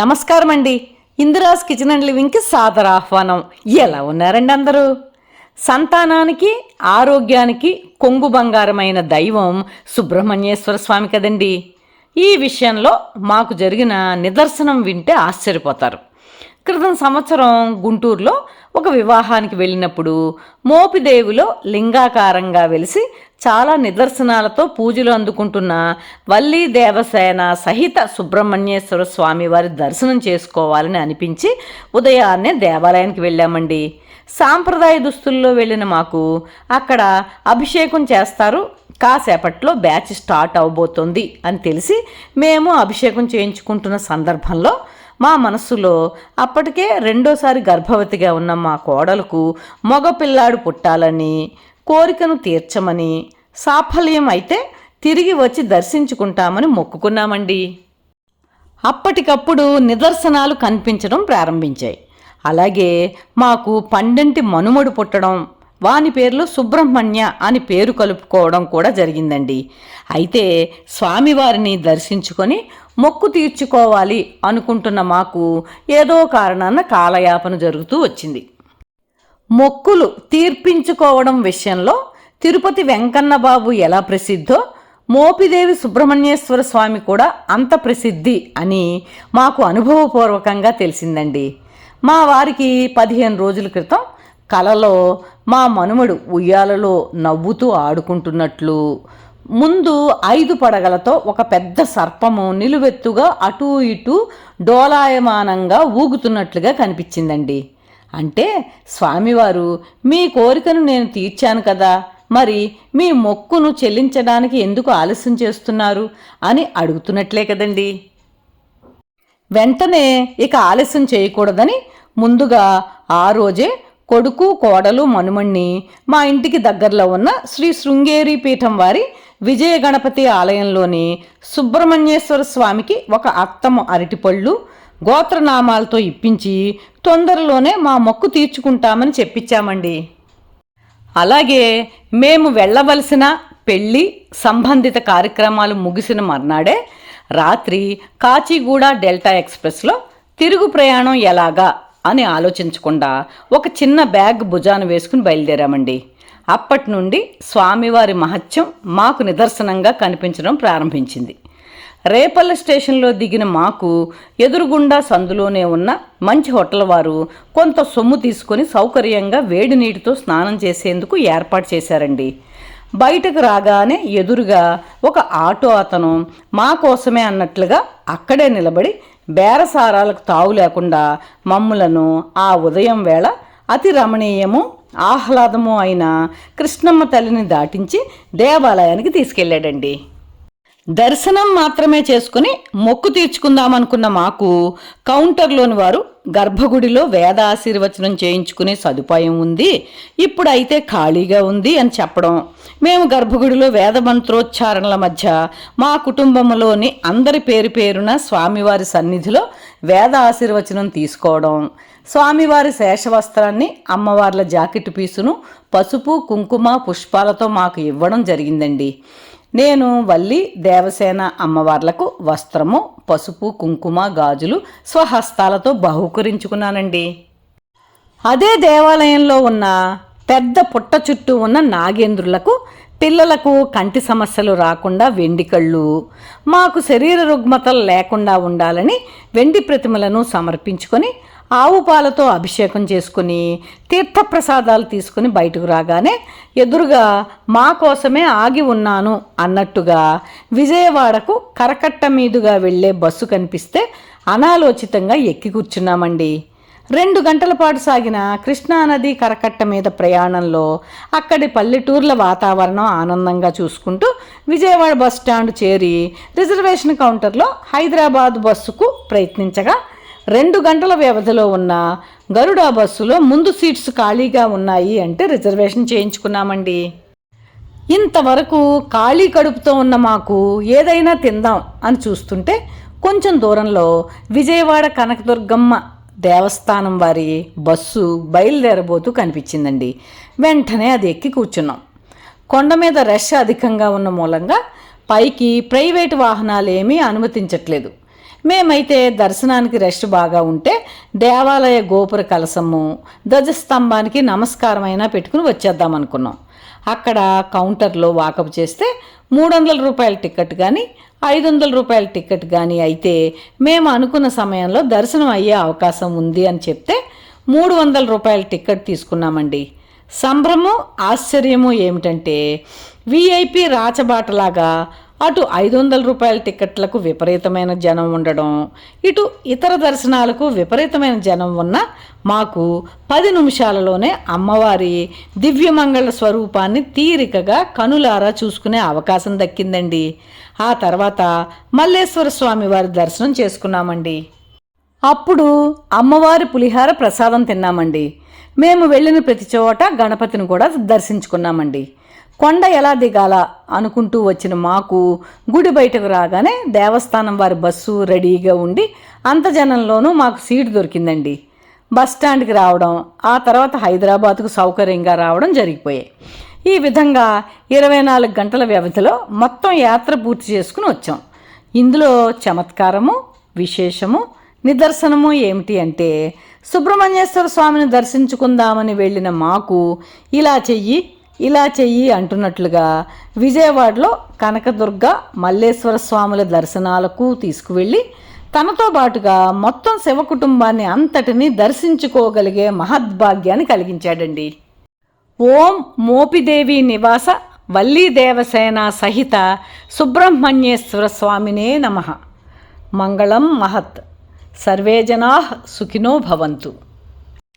నమస్కారం అండి Indira's kitchen and లివింగ్కి సాదర ఆహ్వానం. ఎలా ఉన్నారండి అందరూ? సంతానానికి ఆరోగ్యానికి కొంగు బంగారమైన దైవం సుబ్రహ్మణ్యేశ్వర స్వామి కదండి. ఈ విషయంలో మాకు జరిగిన నిదర్శనం వింటే ఆశ్చర్యపోతారు. క్రితం సంవత్సరం గుంటూరులో ఒక వివాహానికి వెళ్ళినప్పుడు మోపిదేవిలో లింగాకారంగా వెలిసి చాలా నిదర్శనాలతో పూజలు అందుకుంటున్న వల్లి దేవసేన సహిత సుబ్రహ్మణ్యేశ్వర స్వామి వారి దర్శనం చేసుకోవాలని అనిపించి ఉదయాన్నే దేవాలయానికి వెళ్ళామండి. సాంప్రదాయ దుస్తుల్లో వెళ్ళిన మాకు అక్కడ అభిషేకం చేస్తారు. కాసేపట్లో బ్యాచ్ స్టార్ట్ అవబోతోంది అని తెలిసి మేము అభిషేకం చేయించుకుంటున్న సందర్భంలో మా మనస్సులో అప్పటికే రెండోసారి గర్భవతిగా ఉన్న మా కోడలకు మగపిల్లాడు పుట్టాలని కోరికను తీర్చమని సాఫల్యం అయితే తిరిగి వచ్చి దర్శించుకుంటామని మొక్కుకున్నామండి. అప్పటికప్పుడు నిదర్శనాలు కనిపించడం ప్రారంభించాయి. అలాగే మాకు పండంటి మనుమడు పుట్టడం వాని పేర్లు సుబ్రహ్మణ్య అని పేరు కలుపుకోవడం కూడా జరిగిందండి. అయితే స్వామివారిని దర్శించుకొని మొక్కు తీర్చుకోవాలి అనుకుంటున్న మాకు ఏదో కారణాన కాలయాపన జరుగుతూ వచ్చింది. మొక్కులు తీర్పించుకోవడం విషయంలో తిరుపతి వెంకన్నబాబు ఎలా ప్రసిద్ధో మోపిదేవి సుబ్రహ్మణ్యేశ్వర స్వామి కూడా అంత ప్రసిద్ధి అని మాకు అనుభవపూర్వకంగా తెలిసిందండి. మా వారికి పదిహేను రోజుల క్రితం కలలో మా మనుమడు ఉయ్యాలలో నవ్వుతూ ఆడుకుంటున్నట్లు. ముందు ఐదు పడగలతో ఒక పెద్ద సర్పము నిలువెత్తుగా అటూ ఇటూ డోలాయమానంగా ఊగుతున్నట్లుగా కనిపించిందండి. అంటే స్వామివారు మీ కోరికను నేను తీర్చాను కదా మరి మీ మొక్కును చెల్లించడానికి ఎందుకు ఆలస్యం చేస్తున్నారు? అని అడుగుతున్నట్లే కదండి. వెంటనే ఇక ఆలస్యం చేయకూడదని ముందుగా ఆ రోజే కొడుకు కోడలు మనుమణ్ణి మా ఇంటికి దగ్గరలో ఉన్న శ్రీ శృంగేరి పీఠం వారి విజయ గణపతి ఆలయంలోని సుబ్రహ్మణ్యేశ్వర స్వామికి ఒక అత్తము అరటిపళ్ళు గోత్రనామాలతో ఇప్పించి తొందరలోనే మా మొక్కు తీర్చుకుంటామని చెప్పించామండి అలాగే మేము వెళ్ళవలసిన పెళ్ళి సంబంధిత కార్యక్రమాలు ముగిసిన మర్నాడే రాత్రి కాచిగూడ డెల్టా ఎక్స్ప్రెస్లో తిరుగు ప్రయాణం ఎలాగా అని ఆలోచించకుండా ఒక చిన్న బ్యాగ్ భుజాన వేసుకుని బయలుదేరామండి. అప్పటి నుండి స్వామివారి మహత్యం మాకు నిదర్శనంగా కనిపించడం ప్రారంభించింది. రేపల్ల స్టేషన్లో దిగిన మాకు ఎదురుగుండా సందులోనే ఉన్న మంచి హోటల్ వారు కొంత సొమ్ము తీసుకొని సౌకర్యంగా వేడి నీటితో స్నానం చేసేందుకు ఏర్పాటు చేశారండి. బయటకు రాగానే ఎదురుగా ఒక ఆటో అతను మా కోసమే అన్నట్లుగా అక్కడే నిలబడి బేరసారాలకు తావు లేకుండా మమ్ములను ఆ ఉదయం వేళ అతి రమణీయము ఆహ్లాదము అయిన కృష్ణమ్మ తల్లిని దాటించి దేవాలయానికి తీసుకెళ్ళాడండి. దర్శనం మాత్రమే చేసుకుని మొక్కు తీర్చుకుందామనుకున్న మాకు కౌంటర్లోని వారు గర్భగుడిలో వేద ఆశీర్వచనం చేయించుకునే సదుపాయం ఉంది. ఇప్పుడైతే ఖాళీగా ఉంది అని చెప్పడం. మేము గర్భగుడిలో వేద మంత్రోచ్చారణల మధ్య మా కుటుంబంలోని అందరి పేరు పేరున స్వామివారి సన్నిధిలో వేద ఆశీర్వచనం తీసుకోవడం. స్వామివారి శేషవస్త్రాన్ని అమ్మవార్ల జాకెట్ పీసును పసుపు కుంకుమ పుష్పాలతో మాకు ఇవ్వడం జరిగిందండి. నేను వల్లి దేవసేన అమ్మవార్లకు వస్త్రము పసుపు కుంకుమ గాజులు స్వహస్తాలతో బహుకరించుకున్నానండి. అదే దేవాలయంలో ఉన్న పెద్ద పుట్ట చుట్టూ ఉన్న నాగేంద్రులకు పిల్లలకు కంటి సమస్యలు రాకుండా వెండి కళ్ళు మాకు శరీర రుగ్మతలు లేకుండా ఉండాలని వెండి ప్రతిమలను సమర్పించుకొని ఆవు పాలతో అభిషేకం చేసుకుని తీర్థప్రసాదాలు తీసుకుని బయటకు రాగానే ఎదురుగా మా కోసమే ఆగి ఉన్నాను అన్నట్టుగా విజయవాడకు కరకట్ట మీదుగా వెళ్ళే బస్సు కనిపిస్తే అనాలోచితంగా ఎక్కి కూర్చున్నామండి. రెండు గంటల పాటు సాగిన కృష్ణానది కరకట్ట మీద ప్రయాణంలో అక్కడి పల్లెటూర్ల వాతావరణం ఆనందంగా చూసుకుంటూ విజయవాడ బస్ స్టాండ్ చేరి రిజర్వేషన్ కౌంటర్లో హైదరాబాద్ బస్సుకు ప్రయత్నించగా రెండు గంటల వ్యవధిలో ఉన్న గరుడ బస్సులో ముందు సీట్స్ ఖాళీగా ఉన్నాయి అంటే రిజర్వేషన్ చేయించుకున్నామండి. ఇంతవరకు ఖాళీ కడుపుతో ఉన్న మాకు ఏదైనా తిందాం అని చూస్తుంటే కొంచెం దూరంలో విజయవాడ కనకదుర్గమ్మ దేవస్థానం వారి బస్సు బయలుదేరబోతూ కనిపించిందండి. వెంటనే అది ఎక్కి కూర్చున్నాం. కొండ మీద రష్ అధికంగా ఉన్న మూలంగా పైకి ప్రైవేట్ వాహనాలు ఏమీ అనుమతించట్లేదు. మేమైతే దర్శనానికి రెస్ట్ బాగా ఉంటే దేవాలయ గోపుర కలసము ధ్వజస్తంభానికి నమస్కారమైనా పెట్టుకుని వచ్చేద్దాం అనుకున్నాం అక్కడ కౌంటర్లో వాకప్ చేస్తే మూడు వందల రూపాయల టికెట్ కానీ ఐదు వందల రూపాయల టికెట్ కానీ అయితే మేము అనుకున్న సమయంలో దర్శనం అయ్యే అవకాశం ఉంది అని చెప్తే మూడు వందల రూపాయల టికెట్ తీసుకున్నామండి. సంభ్రమం ఆశ్చర్యము ఏమిటంటే విఐపి రాచబాటలాగా అటు ఐదు వందల రూపాయల టికెట్లకు విపరీతమైన జనం ఉండడం ఇటు ఇతర దర్శనాలకు విపరీతమైన జనం ఉన్న మాకు పది నిమిషాలలోనే అమ్మవారి దివ్యమంగళ స్వరూపాన్ని తీరికగా కనులారా చూసుకునే అవకాశం దక్కిందండి. ఆ తర్వాత మల్లేశ్వర స్వామి వారి దర్శనం చేసుకున్నామండి. అప్పుడు అమ్మవారి పులిహార ప్రసాదం తిన్నామండి. మేము వెళ్ళిన ప్రతి చోట గణపతిని కూడా దర్శించుకున్నామండి. కొండ ఎలా దిగాల అనుకుంటూ వచ్చిన మాకు గుడి బయటకు రాగానే దేవస్థానం వారి బస్సు రెడీగా ఉండి అంత జనంలోనూ మాకు సీటు దొరికిందండి. బస్ స్టాండ్కి రావడం ఆ తర్వాత హైదరాబాద్కు సౌకర్యంగా రావడం జరిగిపోయాయి. ఈ విధంగా ఇరవై నాలుగు గంటల వ్యవధిలో మొత్తం యాత్ర పూర్తి చేసుకుని వచ్చాం. ఇందులో చమత్కారము విశేషము నిదర్శనము ఏమిటి అంటే సుబ్రహ్మణ్యేశ్వర స్వామిని దర్శించుకుందామని వెళ్ళిన మాకు ఇలా చెయ్యి ఇలా చెయ్యి అంటున్నట్లుగా విజయవాడలో కనకదుర్గ మల్లేశ్వర స్వాముల దర్శనాలకు తీసుకువెళ్ళి తనతో పాటుగా మొత్తం శివ కుటుంబాన్ని అంతటిని దర్శించుకోగలిగే మహద్భాగ్యాన్ని కలిగించాడండి. ఓం మోపిదేవి నివాస వల్లీ దేవసేన సహిత సుబ్రహ్మణ్యేశ్వర స్వామినే నమ. మంగళం మహత్. సర్వే జనా సుఖినో భవంతు.